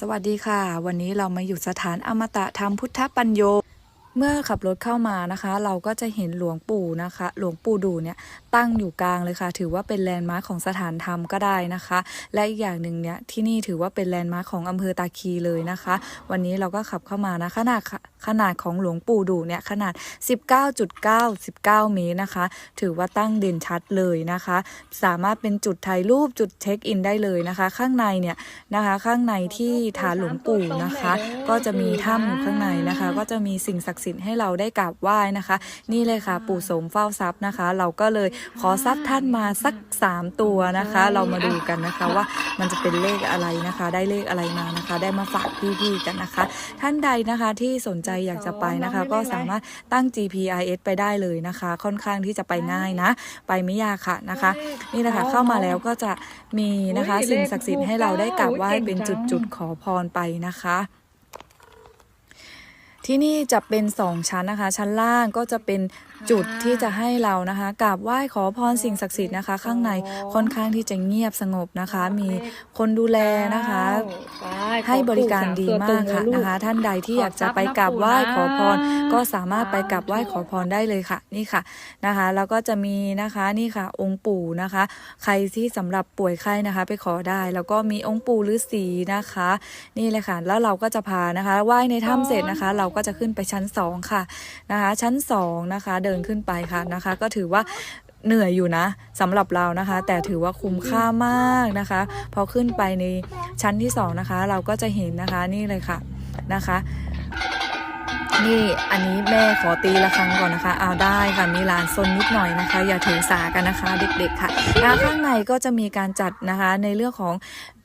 สวัสดีค่ะ วันนี้เรามาอยู่สถานอมตะธรรมพุทธปัญโย เมื่อขับรถเข้ามานะคะ เราก็จะเห็นหลวงปู่นะคะ หลวงปู่ดูเนี่ยตั้งอยู่กลางเลยค่ะ ถือว่าเป็นแลนด์มาร์คของสถานธรรมก็ได้นะคะ และอีกอย่างหนึ่งเนี่ยที่นี่ถือว่าเป็นแลนด์มาร์คของอำเภอตาคีเลยนะคะ วันนี้เราก็ขับเข้ามานะขนาด ขนาดของหลวงปู่ดูเนี่ยขนาด 19.9 19 เมตรนะคะ ถือว่าตั้งเด่นชัดเลยนะคะ สามารถเป็นจุดถ่ายรูปจุดเช็คอินได้เลยนะคะ ข้างในเนี่ยนะคะข้างในที่ฐานหลวงปู่นะคะ ก็จะมีถ้ำอยู่ข้างในนะคะ ก็จะมีสิ่งศักดิ์สิทธิ์ให้เราได้กราบไหว้นะคะ นี่เลยค่ะปู่สมเฝ้าทรัพย์นะคะ เราก็เลยขอซัดท่านมาสัก 3 ตัวนะคะ เรามาดูกันนะคะว่ามันจะเป็นเลขอะไรนะคะ ได้เลขอะไรมานะคะ ได้มาฝากพี่ๆกันนะคะ ท่านใดนะคะที่สนใจอยากจะไปนะคะ ก็สามารถตั้ง GPIS ไปได้เลยนะคะ ค่อนข้างที่จะไปง่ายนะ ไปไม่ยากค่ะนะคะ นี่นะคะเข้ามาแล้วก็จะมีนะคะอุ๊ยสิ่งศักดิ์สิทธิ์ให้เราได้กราบไหว้เลขเป็นเก่งจังจุดๆขอพรไปนะคะ ที่นี่จะเป็นสองชั้นนะคะ ชั้นล่างก็จะเป็นจุดที่จะให้เรานะคะกราบไหว้ขอพรสิ่งศักดิ์สิทธิ์นะคะ ข้างในค่อนข้างที่จะเงียบสงบนะคะ มีคนดูแลนะคะ ให้บริการดีมากค่ะนะคะ ท่านใดที่อยากจะไปกราบไหว้ขอพร ก็สามารถไปกราบไหว้ขอพรได้เลยค่ะ นี่ค่ะนะคะแล้วก็จะมีนะคะนี่ค่ะ องค์ปู่นะคะ ใครที่สำหรับป่วยไข้นะคะ ไปขอได้ แล้วก็มีองค์ปู่ฤาษีนะคะ นี่เลยค่ะแล้วเราก็จะพานะคะไหว้ในถ้ำเสร็จนะคะ เราก็จะขึ้นไปชั้นสองค่ะนะคะ ชั้นสองนะคะ เดินขึ้นไปค่ะนะคะ ก็ถือว่าเหนื่อยอยู่นะสำหรับเรานะคะ แต่ถือว่าคุ้มค่ามากนะคะ พอขึ้นไปในชั้นที่สองนะคะ เราก็จะเห็นนะคะนี่เลยค่ะนะคะนี่อันนี้แม่ขอตีละครั้งก่อนนะคะ เอาได้ค่ะ มีลานซนนิดหน่อยนะคะ อย่าถือสากันนะคะ เด็กๆค่ะข้างในก็จะมีการจัดนะคะในเรื่องของ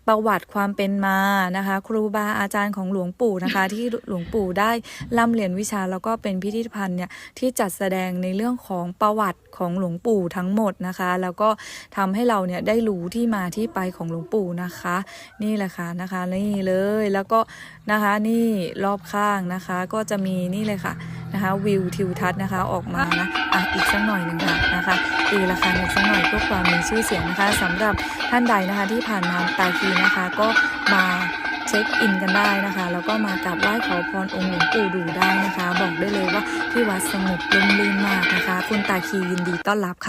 ประวัติความเป็นมานะคะ ครูบาอาจารย์ของหลวงปู่นะคะ ที่หลวงปู่ได้ร่ำเรียนวิชาแล้วก็เป็นพิพิธภัณฑ์เนี่ยที่จัดแสดงในเรื่องของประวัติของหลวงปู่ทั้งหมดนะคะ แล้วก็ทำให้เราเนี่ยได้รู้ที่มาที่ไปของหลวงปู่นะคะ นี่แหละค่ะนะคะนี่เลยแล้วก็นะคะนี่รอบข้างนะคะ ก็จะมีนี่เลยค่ะ นะคะวิวทิวทัศน์นะคะออกมานะอะอีกสักหน่อยหนึ่งค่ะนะคะตีราคาอีกสักหน่อยเพื่อความมีชื่อเสียงนะคะสำหรับท่านใดนะคะที่ผ่านมาตาคีนะคะก็มาเช็คอินกันได้นะคะ แล้วก็มากราบไหว้ขอพรองค์หลวงปู่ดูได้นะคะ บอกได้เลยว่าที่วัดสงบร่มลื่นมากนะคะ คุณตาคียินดีต้อนรับค่ะ